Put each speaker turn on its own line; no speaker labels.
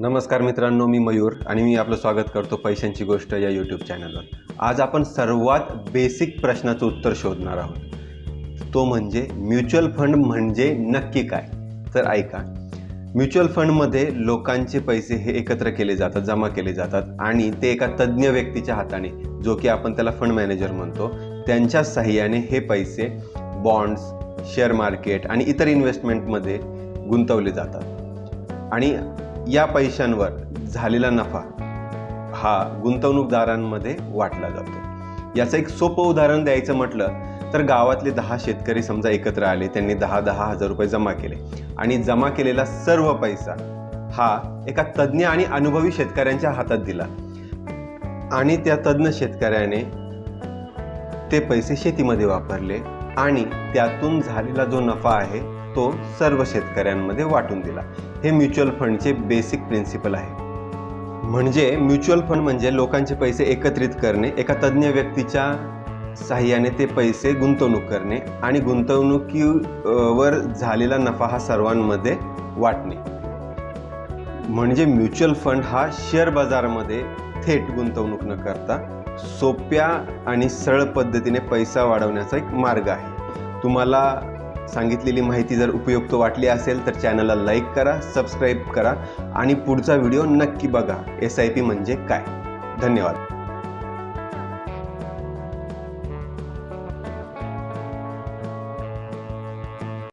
नमस्कार मित्रांनो मी मयूर आणि मी आपलं स्वागत करतो पैशांची गोष्ट या यूट्यूब चॅनलवर आज आपण सर्वात बेसिक प्रश्नाचं उत्तर शोधणार आहोत. तो म्हणजे म्युच्युअल फंड म्हणजे नक्की काय? तर ऐका. म्युच्युअल फंडमध्ये लोकांचे पैसे हे एकत्र केले जातात जमा केले जातात आणि ते एका तज्ज्ञ व्यक्तीच्या हाताने जो की आपण त्याला फंड मॅनेजर म्हणतो त्यांच्या सहाय्याने हे पैसे बॉन्ड्स शेअर मार्केट आणि इतर इन्व्हेस्टमेंटमध्ये गुंतवले जातात. आणि या पैशांवर झालेला नफा हा गुंतवणूकदारांमध्ये वाटला जातो. याचं एक सोपं उदाहरण द्यायचं म्हटलं तर गावातले दहा शेतकरी समजा एकत्र आले त्यांनी दहा दहा हजार रुपये जमा केले आणि जमा केलेला सर्व पैसा हा एका तज्ज्ञ आणि अनुभवी शेतकऱ्यांच्या हातात दिला. आणि त्या तज्ज्ञ शेतकऱ्याने ते पैसे शेतीमध्ये वापरले आणि त्यातून झालेला जो नफा आहे तो सर्व शेतकऱ्यांमध्ये वाटून दिला. हे म्युच्युअल फंडचे बेसिक प्रिन्सिपल आहे. म्हणजे म्युच्युअल फंड म्हणजे लोकांचे पैसे एकत्रित करणे एका तज्ज्ञ व्यक्तीच्या साह्याने ते पैसे गुंतवणूक करणे आणि गुंतवणुकीवर झालेला नफा हा सर्वांमध्ये वाटणे. म्हणजे म्युच्युअल फंड हा शेअर बाजारामध्ये थेट गुंतवणूक न करता सोप्या आणि सरळ पद्धतीने पैसा वाढवण्याचा एक मार्ग आहे. तुम्हाला सांगितलेली माहिती जर उपयुक्त वाटली असेल तर चॅनलला लाईक करा सबस्क्राईब करा आणि पुढचा व्हिडिओ नक्की बघा. एस आय पी म्हणजे काय? धन्यवाद.